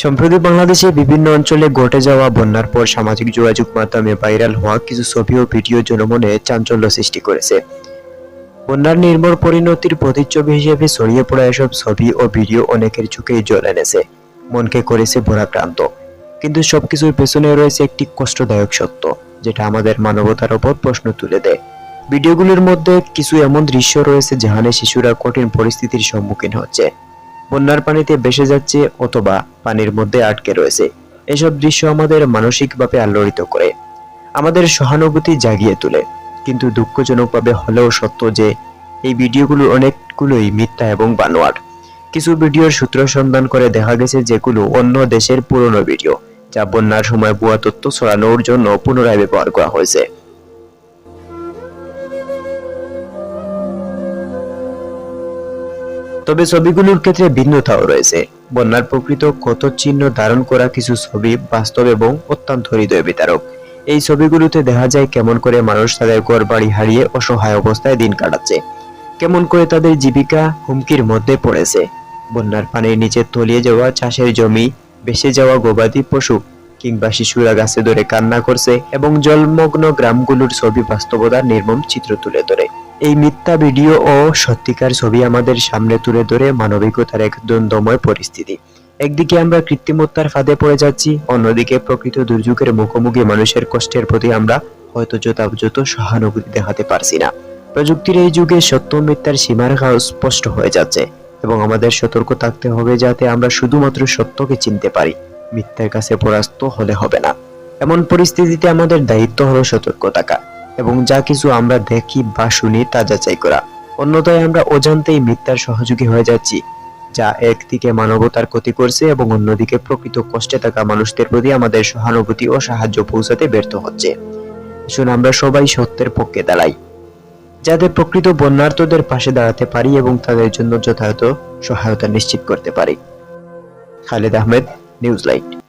সম্প্রতি বাংলাদেশে বিভিন্ন অঞ্চলে ঘটে যাওয়া বন্যার পর সামাজিক যোগাযোগ মাধ্যমে ভাইরাল হওয়া কিছু ছবি ও ভিডিও জনমনে চাঞ্চল্য সৃষ্টি করেছে। বন্যার নির্মল পরিণতির প্রতিচ্ছবি হিসেবে ছড়িয়ে পড়া এসব ছবি ও ভিডিও অনেকের চোখেই জল এনেছে, মনকে করেছে ভরাক্রান্ত কিন্তু সবকিছুর পেছনে রয়েছে একটি কষ্টদায়ক সত্য, যেটা আমাদের মানবতার ওপর প্রশ্ন তুলে দেয়। ভিডিওগুলোর মধ্যে কিছু এমন দৃশ্য রয়েছে যেখানে শিশুরা কঠিন পরিস্থিতির সম্মুখীন হচ্ছে। বন্যার পানিতে ভেসে যাচ্ছে অথবা পানির মধ্যে আটকে রয়েছে। এসব দৃশ্য আমাদের মানসিকভাবে আলোড়িত করে, আমাদের সহানুভূতি জাগিয়ে তোলে। কিন্তু দুঃখজনকভাবে হলেও সত্য যে, এই ভিডিওগুলো অনেকগুলোই মিথ্যা এবং বানোয়ার কিছু ভিডিওর সূত্র সন্ধান করে দেখা গেছে যেগুলো অন্য দেশের পুরনো ভিডিও, যা বন্যার সময় ভুয়া তথ্য ছড়ানোর জন্য পুনরায় ব্যবহার করা হয়েছে। তবে ছবিগুলোর ক্ষেত্রে ভিন্নতাও রয়েছে। বন্যার প্রকৃত ক্ষত চিহ্ন ধারণ করা কিছু ছবি বাস্তব এবং অত্যন্ত হৃদয় বিতারক। এই ছবিগুলোতে দেখা যায় কেমন করে মানুষ তাদের ঘর বাড়ি হারিয়ে অসহায় অবস্থায় দিন কাটাচ্ছে। কেমন করে তাদের জীবিকা হুমকির মধ্যে পড়েছে। বন্যার পানির নিচে তলিয়ে যাওয়া চাষের জমি, ভেসে যাওয়া গবাদি পশু কিংবা শিশুরা গাছে ধরে কান্না করছে এবং জলমগ্ন গ্রামগুলোর ছবি বাস্তবতার নির্মম চিত্র তুলে ধরে। এই মিথ্যা ভিডিও ও সত্যিকার ছবি আমাদের সামনে তুলে ধরে মানবিকতার এক দ্বন্দ্বময় পরিস্থিতি। একদিকে আমরা কৃত্রিমত্তার ফাঁদে পড়ে যাচ্ছি, অন্যদিকে প্রকৃত দুর্যোগের মুখোমুখি মানুষের কষ্টের প্রতি আমরা হয়তো যথাযথ সহানুভূতি দেখাতে পারছি না। প্রযুক্তির এই যুগে সত্য মিথ্যার সীমারেখা স্পষ্ট হয়ে যাচ্ছে এবং আমাদের সতর্ক থাকতে হবে যাতে আমরা শুধুমাত্র সত্যকে চিনতে পারি। মিথ্যার কাছে পরাস্ত হলে হবে না। এমন পরিস্থিতিতে আমাদের দায়িত্ব হলো সতর্ক থাকা এবং যা কিছু আমরা দেখি বা শুনি তা যাচাই করা। অন্যথায় আমরা অজান্তেই মিথ্যার সহযোগী হয়ে যাচ্ছি, যা একদিকে মানবতার ক্ষতি করছে এবং অন্যদিকে প্রকৃত কষ্টে থাকা মানুষদের প্রতি আমাদের সহানুভূতি ও সাহায্য পৌঁছাতে ব্যর্থ হচ্ছে। শুন, আমরা সবাই সত্যের পক্ষে দাঁড়াই। যাতে প্রকৃত বন্যার্থদের পাশে দাঁড়াতে পারি এবং তাদের জন্য যথাযথ সহায়তা নিশ্চিত করতে পারি। Khaled Ahmed, news light.